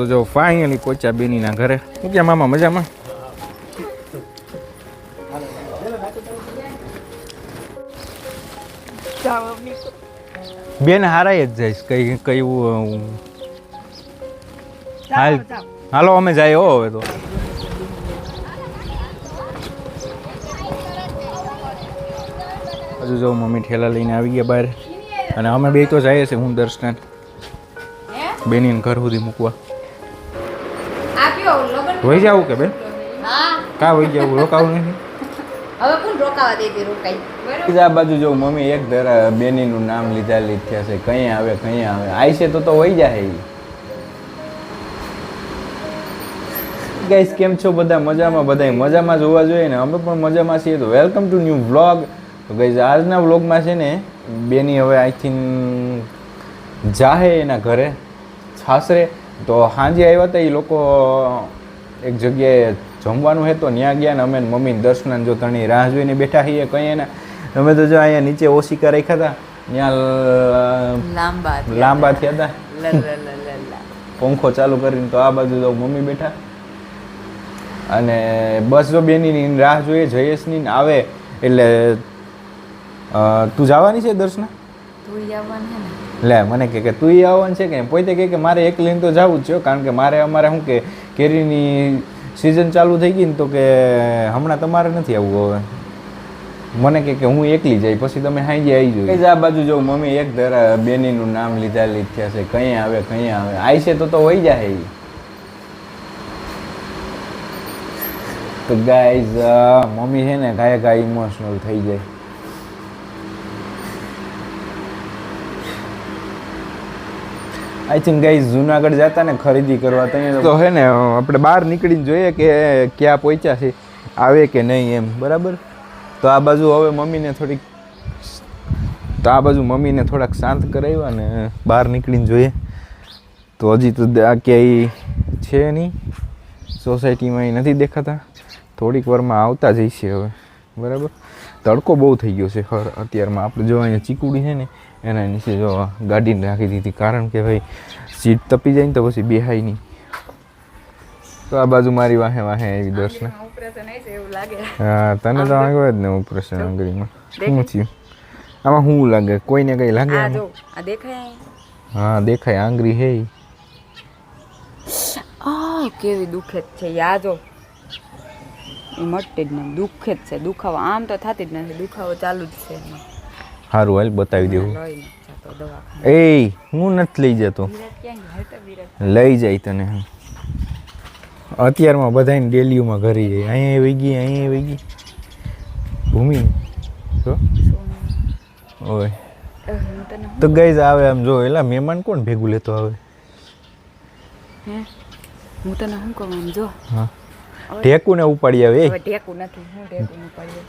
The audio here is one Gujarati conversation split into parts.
તો જો ફાઇનલી પહોંચ્યા બેનીના ઘરે. શું ક્યાં મામા મજામાં? બેન હારાય જ જઈશ કઈ કયું હાલ. હાલો અમે જાય હો હવે તો. હજુ જો મમ્મી ઠેલા લઈને આવી ગયા બહાર. અને અમે બે તો જઈએ છીએ હું દર્શન બેની ઘર સુધી મૂકવા. વહી જાવું કે બેન? હા. કા વહી જવું? રોકાવું નથી હવે કોણ રોકાવા દે તે રોકાઈ? આ બાજુ જો મમ્મી એક ધરા બેનીનું નામ લીધા લીધા છે કઈ આવે કઈ આવે. આઈશે છે તો તો વહી જાય. ગાઈસ કેમ છો બધા? મજામાં? બધા મજામાં જોવા જોઈએ ને? અમે પણ મજામાં છીએ. તો વેલકમ ટુ ન્યૂ વ્લોગ તો ગાઈસ આજના વ્લોગમાં છે ને બેની હવે આઈ થિંક જાહે એના ઘરે સાસરે તો સાંજે આવ્યા હતા એ લોકો એક જગ્યાએ જમવાનું હે તો ત્યાં ગયા ને અમે ને મમ્મી દર્શનાને જો તણી રાહ જોઈને બેઠા છીએ કઈ એના. અમે તો જો અહીંયા નીચે ઓશિકા રાખ્યા હતા ત્યાં લાંબા લાંબા થયા હતા. પંખો ચાલુ કરીને તો આ બાજુ તો મમ્મી બેઠા. અને બસ જો બેની રાહ જોઈએ જયેશની ને આવે એટલે તું જવાની છે દર્શના? તું આવવાનું ને? લે, મને કહે કે તું આવવાનું છે કે પોતે કહે કે મારે એક તો જવું જ છે કારણ કે મારે અમારે શું કે કેરીની સિઝન ચાલુ થઈ ગઈ ને તો કે હમણાં તમારે નથી આવવું હવે. મને કે હું એકલી જઈ, પછી તમે હાંજે આવી જોઈ આ બાજુ જો મમ્મી એક ધરા બેનીનું નામ લીધા લીધા છે, કઈ આવે કઈ આવે. આવી છે તો તો વહી જાય. તો ગાઈઝ મમ્મી છે ને ગાય ગાય ઇમોશનલ થઈ જાય. આઈ થિંક ગાઈઝ જુનાગઢ જતા ને ખરીદી કરવા ત્યાં તો હે ને આપણે બહાર નીકળીને જોઈએ કે ક્યાં પહોંચ્યા છે આવે કે નહીં એમ બરાબર? તો આ બાજુ હવે મમ્મીને થોડીક તો આ બાજુ મમ્મીને થોડાક શાંત કરાવ્યા ને બહાર નીકળીને જોઈએ. તો હજી તો આ ક્યાંય છે નહીં. સોસાયટીમાં ઈ નથી દેખાતા. થોડીક વારમાં આવતા જઈશે હવે બરાબર? તડકો બહુ થઈ ગયો છે અત્યારમાં. આપણે જો અહીંયા ચીકુડી છે ને એના નીચે જો ગાડીને રાખી દીધી. કારણ કે ભાઈ સીટ તપી જાય ને તો પછી બેહાય નહીં. તો આ બાજુ મારી વાહે વાહે આવી એવું લાગે. હા તને તો આગળ જ ને ઓપરેશન અંગડીમાં શું થયું? આમાં શું લાગે? કોઈને કઈ લાગે હા દેખાય આંગળી હે. આ કેવી દુખે છે યા જો. એ જ નહીં દુખે જ છે દુખાવો. આમ તો થતી જ નથી દુખાવો ચાલુ જ છે એમાં. સારું હાલ બતાવી દેવું. એ હું નથી લઈ જતો. લઈ જાય તને અત્યારમાં બધાને ડેલીઓમાં ઘરે જાય. અહીંયા વહી ગઈ અહીંયા વહી ગઈ. ભૂમિ જો. ઓય. તો ગઈ આવે આમ જો એલા મહેમાન કોણ ભેગું લેતો આવે? હે? તને શું કહું આમ જો. હા. ટેકું ને ઉપાડી આવે ઢેકું નથી હું ઢેકું ઉપાડી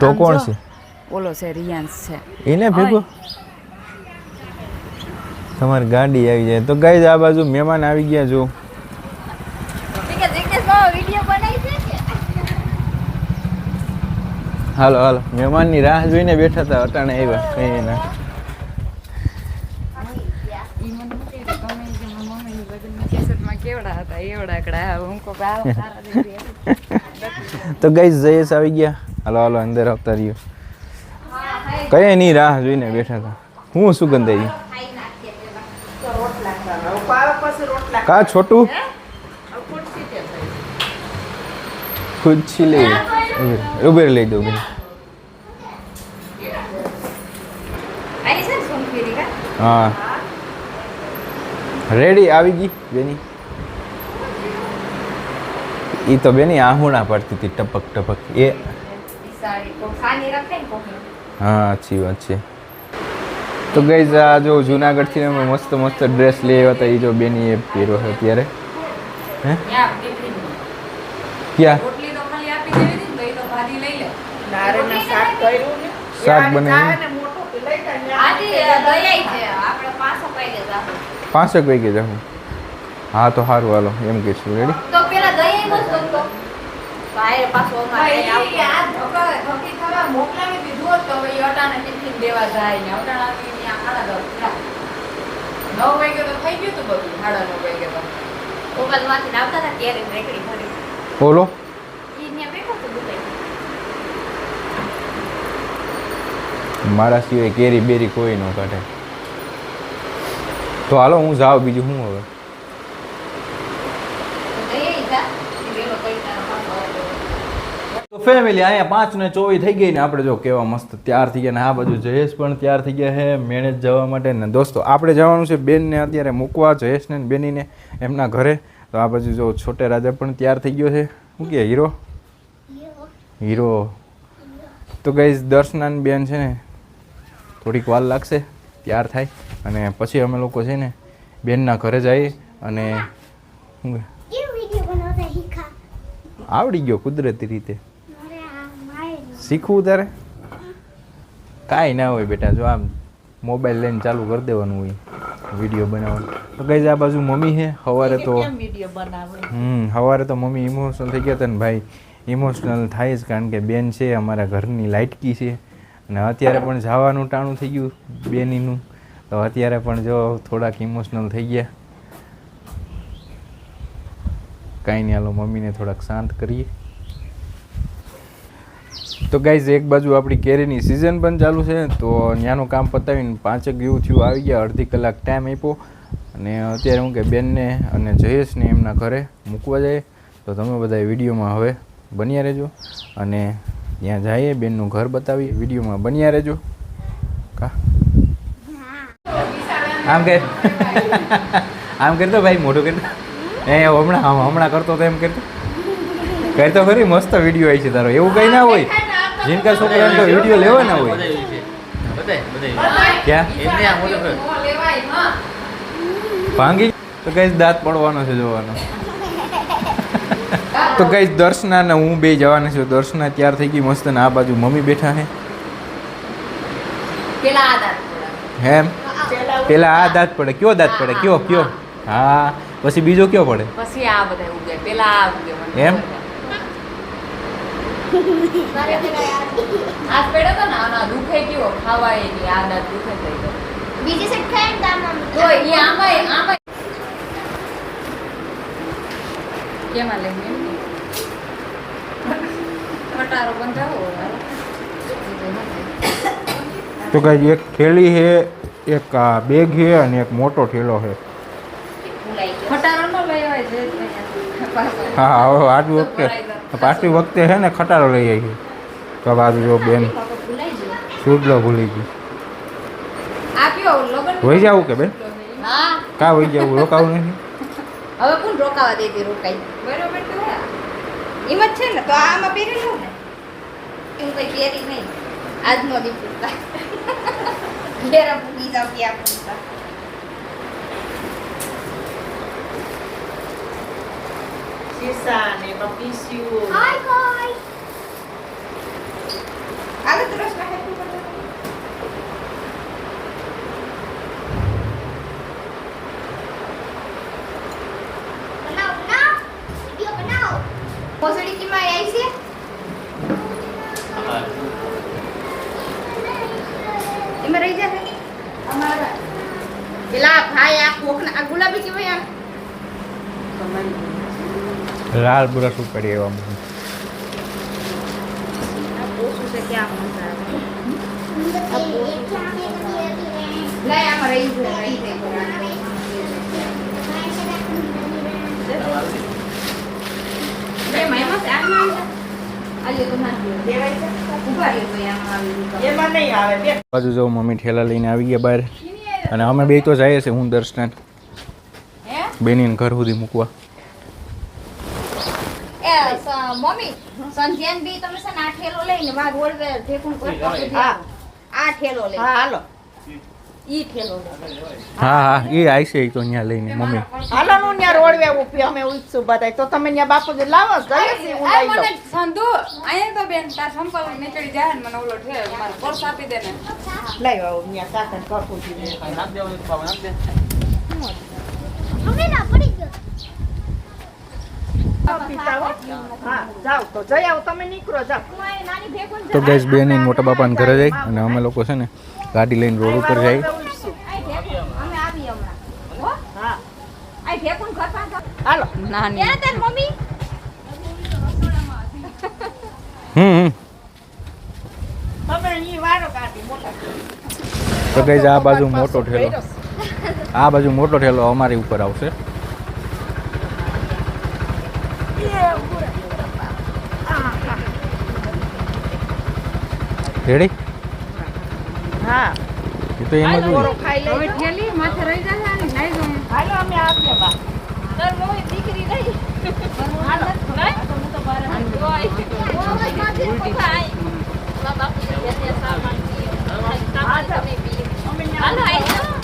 તો કોણ છે? ઓલો છે રિયાન્સ છે. એને ભેગો? તમારી ગાડી આવી જાય. તો ગઈ આ બાજુ મહેમાન આવી ગયા જો હાલો હાલો. મહેમાનની રાહ જોઈને બેઠા હતા અટાણે આવ્યા. કઈ ના. તો ગઈ જયેશ આવી ગયા. હાલો હાલો અંદર આવતા રહ્યો. કઈ નહીં, રાહ જોઈને બેઠા હતા. હું સુગંધ આવી કા છોટું? ખુરશી લઈ ઉબેર લઈ દઉં છે હા. રેડી, આવી ગઈ, બેની. એ તો બેની આહુણા પડતી હતી, ટપક ટપક. એ હા સાચી વાત છે. તો ગઈ આ જો જુનાગઢથી અમે મસ્ત મસ્ત ડ્રેસ લઈ આવ્યા હતા એ જો બેની એ પહેરો છે અત્યારે. હે? ક્યાં રોટલી તો ખાલી આપી દેવી હતી ને તો તો ભાજી લઈ લે. શાક કર્યું ને? શાક બનાવ્યું ને મોટું કે લઈ જાય ને આજે દયાઈ છે આપણે પાછો પાઈ દે જાહો પાંચેક વાગે જાઉં. હા તો સારું હાલો એમ કહીશું રેડી તો પેલા દયાઈ મત કરતો બાય પાછો અમારે અહીં આવતો. ધકી થવા મોકલાવી દીધું હોત તો હવે ઈ અટાણે ટિફિન દેવા જાય ને. અટાણાથી ત્યાં ખાડા દસ થયા. નવ વાગે તો થઈ ગયું હતું બધું સાડા નવ વાગે ગોપાલમાંથી આવતા હતા ત્યારે રેકડી ભરી બોલો. ઈ ત્યાં બેઠો તો દુકાન. મારા સિવાય કેરી બેરી કોઈ ન કાઢે. તો હાલો હું જાઉં બીજું શું હવે તો જઈએ ઈ જા ઈ વેલો કઈ તારો પાછો આવે તો ફેમિલી અહીંયા પાંચ ને ચોવીસ થઈ ગઈ ને આપણે જો કેવા મસ્ત તૈયાર થઈ ગયા ને આ બાજુ જયેશ પણ તૈયાર થઈ ગયા છે મેનેજ જવા માટે ને દોસ્તો આપણે જવાનું છે બેનને અત્યારે મૂકવા જયેશને બેનીને એમના ઘરે. તો આ બાજુ જો છોટે રાજા પણ તૈયાર થઈ ગયો છે. શું કે હીરો? હીરો. તો ગઈ દર્શનાન બેન છે ને થોડીક વાર લાગશે તૈયાર થાય. અને પછી અમે લોકો છે ને બેનના ઘરે જઈએ અને આવડી ગયો કુદરતી રીતે. શીખવું તારે કાંઈ ના હોય બેટા જો આમ મોબાઈલ લઈને ચાલુ કરી દેવાનું હોય વીડિયો બનાવવાનું. તો કઈ આ બાજુ મમ્મી છે સવારે તો હમ સવારે તો મમ્મી ઇમોશનલ થઈ ગયા હતા ને ભાઈ ઇમોશનલ થાય જ કારણ કે બેન છે અમારા ઘરની લાઇટકી છે. અને અત્યારે પણ જવાનું ટાણું થઈ ગયું બેનીનું. તો અત્યારે પણ જો થોડાક ઇમોશનલ થઈ ગયા. કાંઈ નહીં હાલો મમ્મીને થોડાક શાંત કરીએ. તો ગાઈઝ એક બાજુ આપણી કેરીની સિઝન પણ ચાલુ છે તો ત્યાંનું કામ પતાવીને પાંચેક જેવું થયું, આવી ગયા, અડધી કલાક ટાઈમ આપ્યો. અને અત્યારે હું કે બેનને અને જયેશને એમના ઘરે મૂકવા જાય. તો તમે બધા વિડીયોમાં હવે બન્યા રહેજો અને ત્યાં જઈએ, બેનનું ઘર બતાવીએ. વિડીયોમાં બન્યા રહેજો. કા? આમ કે? આમ કરતો ભાઈ, મોઢું કરતો? એ, હમણાં હમણાં કરતો તો એમ કરતો? કરતો ખરી, મસ્ત વીડિયો આવી છે તારો. એવું કંઈ ના હોય. જીનકા છોકરાને તો વીડિયો લેવાના હોય. ક્યાં? ભાંગી? તો કઈ દાંત પડવાનો છે જોવાનો. તો કઈ દર્શના ને હું બે જવાના છું. દર્શના તૈયાર થઈ ગઈ મસ્ત ને આ બાજુ મમ્મી બેઠા હે હેમ? પેલા આ દાંત પડે. કયો દાંત પડે? કયો કયો? હા. પછી બીજો કયો પડે? પછી આ બધા ઉગે. પેલા આ ઉગે એમ? તો ના કઈ એક થેલી છે એક બેગ છે અને એક મોટો ઠેલો છે. હા હા આટલું ઓકે. પાછલી વખતે છે ને ખટારો લઈ આવી તો બાજુ જો બેન સુડલો ભૂલી ગયું. વહી જાવું કે બેન? હા. કા વહી જવું? રોકાવું નથી હવે કોણ રોકાવા દે તે રોકાઈ? બરોબર તો હે. એમ જ છે ને તો આમાં પહેરી લઉં ને એવું કઈ પહેરી નહીં. આજનો દી પૂરતા ઘેરા પૂરી જાવ ત્યાં પૂરતા Sisa, name of issue. Hi, guys. Ano tulos na happy બનાવ બનાવ વીડિયો બનાવ પોઝિટિવમાં આવી છે રહ્યો બ્રશ ઉપાડી એવા જાય. બાજુ જો મમ્મી ઠેલા લઈને આવી ગયા બહાર. અને અમે બે તો જઈએ છીએ હું દર્શન બેની બેનીને ઘર સુધી મૂકવા. મમ્મી સંધ્યાન બી તમે છે ને આ ઠેલો લઈને બાર રોડ ઠેકું હા આ ઠેલો લઈ હાલો. ઈ ઠેલો હા હા એ આઈસે તો અહીંયા લઈને મમ્મી. હાલો નું ત્યાં રોડવે ઉપી અમે ઉઈશું બધાય. તો તમે ત્યાં બાપુજી લાવો જઈએ છે હું લઈ મને સંધુ અહીંયા તો બેન તાર સંપલ નીકળી જાય ને મને ઓલો ઠે મારો પર્સ આપી દે ને લઈ આવો ન્યા કાકા બાપુજી हमें તો જઈ આવો તમે નીકળો જાઓ નાની ભેગું તો ગેસ બેન મોટા બાપાને ઘરે જાય અને અમે લોકો છે ને ગાડી લઈને રોડ ઉપર જાય. ઉઈશું. અમે આવી હમણાં હો હા આ ભેગું હાલો નાની. ક્યાં તાર મમ્મી હમ હમ. તમે અહીં વારો કાઢી મોટા તો ગઈ આ બાજુ મોટો ઠેલો. આ બાજુ મોટો ઠેલો અમારી ઉપર આવશે. રેડી હા. એ તો એમ જ હોય ખાઈ હવે ઠેલી માથે રહી જશે ને નહીં જો હાલો અમે આપીએ બા. તાર મો દીકરી રહી બાપુ જે સામાન તમે પી હાલો આઈ જાઓ.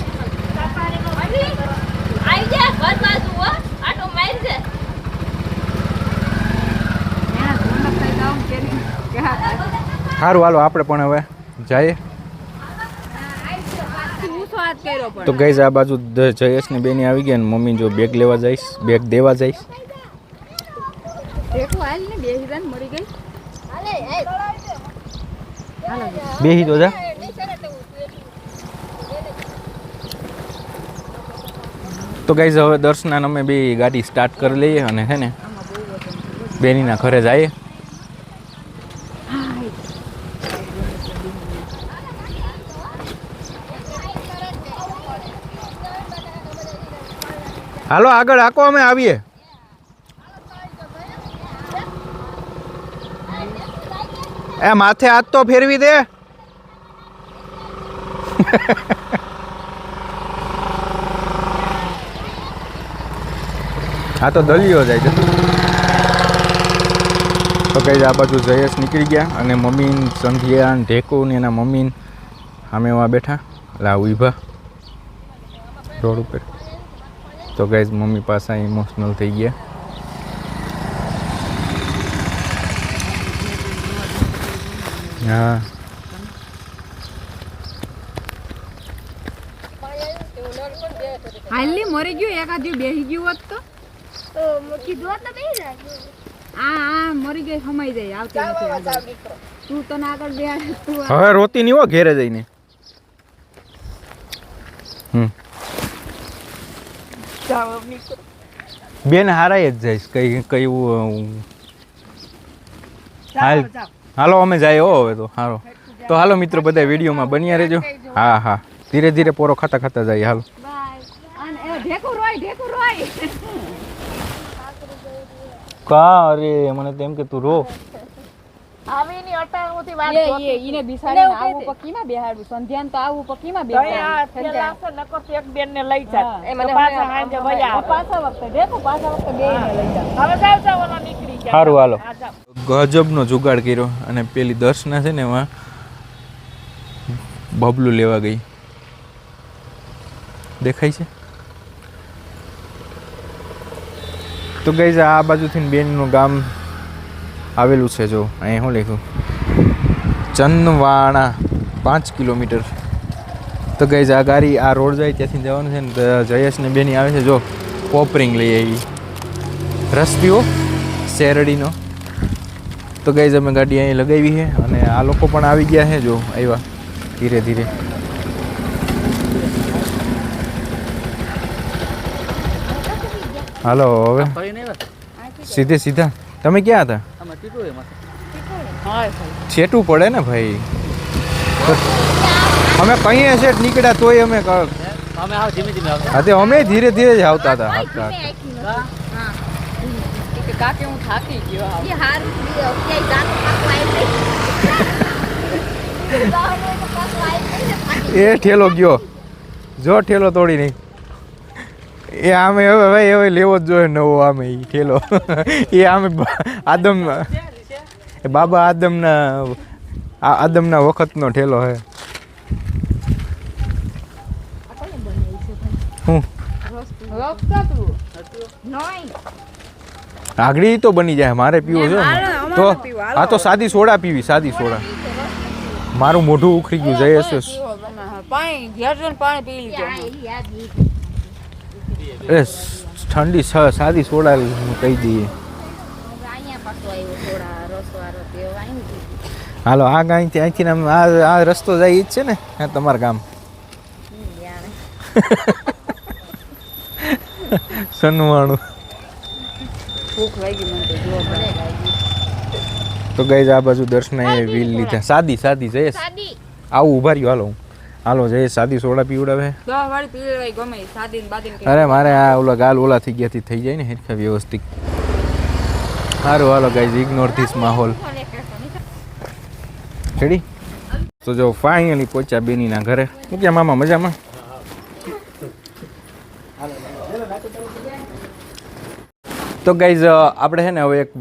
જા ઘર બાજુ આટો મારી જા. એના સારું હાલો, આપણે પણ હવે જઈએ. તો ગઈશ આ બાજુ જયેશ ને બેની આવી ગયા ને મમ્મી જો બેગ લેવા જઈશ બેગ દેવા જઈશ. બેહી તો જા. તો ગાઈઝ હવે દર્શના અમે બે ગાડી સ્ટાર્ટ કરી લઈએ અને હે ને, બેનીના ઘરે જઈએ. હાલો, આગળ આકો, અમે આવીએ. એ માથે હાથ તો ફેરવી દે. આ તો દલિયો જાય છે. તો કઈ આ બાજુ જયેશ નીકળી ગયા અને મમ્મી સંધ્યા ઢેકુ ને એના મમ્મી સામે બેઠા. લા ઊભા. રોડ ઉપર. તો ગાઈઝ મમ્મી પાસે ઇમોશનલ થઈ ગયા. હા. હાલની મરી ગયું એકાદ બેસી ગયું હોત તો? તો કીધું તો બેસી જાય આ આ મરી ગઈ સમાઈ જાય આવતી નથી તું તને આગળ બે તું હવે રોતી નહીં હો ઘેરે જઈને. હમ. બેન હારાય જ જઈશ કઈ કયું હાલ હાલો અમે જાય હો હવે તો હારો તો હાલો મિત્રો બધા વિડીયોમાં બન્યા રહેજો. હા હા. ધીરે ધીરે પોરો ખાતા ખાતા જાય હાલો. કા અરે મને તેમ કે તું રો. આવીની અટાણુંથી વાત એ ઈને બિસાડીને આવું પકીમાં બેહાડવું સંધ્યાન તો આવું પકીમાં તો અહીંયા બેહાડવું પેલા તો એક બેનને લઈ જાત. હા. તો પાછા સાંજે વયા પાછા વખતે ઢેકું પાછા વખતે બેયને લઈ જાવ હવે જાવ જાવ ઓલો નીકળી ગયા. સારું હાલો. ગજબનો જુગાડ કર્યો અને પેલી દર્શના છે ને એમાં બબલું લેવા ગઈ. દેખાય છે? તો ગઈ આ બાજુથી બેનનું ગામ આવેલું છે જો અહીં શું લખ્યું. ચંદવાણા પાંચ કિલોમીટર. તો ગઈ આ ગાડી આ રોડ જાય ત્યાંથી જવાનું છે ને જયેશને જયેશ ને બેની આવે છે જો પોપરિંગ લઈ આવી. રસ્તીઓ શેરડીનો. તો ગઈ અમે ગાડી અહીં લગાવી છે અને આ લોકો પણ આવી ગયા છે જો આવ્યા ધીરે ધીરે. હાલો હવે? સીધે સીધા. તમે ક્યાં હતા? છેટું પડે ને ભાઈ અમે કહીએ છે નીકળ્યા તોય અમે હા તે અમે ધીરે ધીરે જ આવતા હતા હાંકતા હાંકતા. કે કાકે હું થાકી ગયો હાવ. એ હારું થયું. ક્યાંય જાતું પાછું આવી જાય. જાવાનું હોય તો પાછું આવી જાય ને થાકી એ ઠેલો ગયો જો ઠેલો તોડી નહીં એ આમે હવે ભાઈ હવે લેવો જ જોઈએ નવો આમે એ ઠેલો. એ આમે આદમ એ બાબા આદમના આ આદમના વખતનો ઠેલો હે. હું? આગળી તો બની જાય મારે પીવો છે. તો આ તો સાદી સોડા પીવી સાદી સોડા. મારું મોઢું ઉખડી ગયું જય પાણી પાણી પી લીધું. અરે ઠંડી સાદી સોડા કહી દઈએ. હાલો આ ગાય અહીંથી આમ આ આ રસ્તો જાય જ છે ને આ તમારું ગામ. સનવાણું. તો ગઈ આ બાજુ દર્શનાએ વ્હીલ લીધા. સાદી સાદી જયેશ. આવું ઊભા રહ્યું હાલો હું. હાલો જય સાદી સોડા પીવડાવે. અરે મારે આ ઓલા ગાલ ઓલા થઈ ગયા થઈ જાય ને હેરખા વ્યવસ્થિત. સારું હાલો ગાઈઝ ઇગ્નોર ધીસ માહોલ. રેડી તો જો ફાઇનલી પહોંચ્યા બેનીના ઘરે. શું ક્યાં મામા મજામાં? તો ગાઈઝ આપણે છે ને હવે એક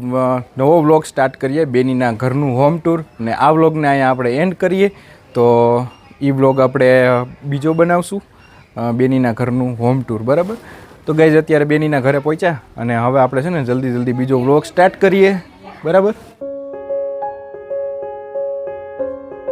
નવો વ્લોગ સ્ટાર્ટ કરીએ બેનીના ઘરનું હોમ ટૂર અને આ વ્લોગને અહીંયા આપણે એન્ડ કરીએ. તો એ વ્લોગ આપણે બીજો બનાવશું. બેનીના ઘરનું હોમ ટૂર બરાબર? તો ગાઈઝ અત્યારે બેનીના ઘરે પહોંચ્યા અને હવે આપણે છે ને જલ્દી જલ્દી બીજો વ્લોગ સ્ટાર્ટ કરીએ. બરાબર?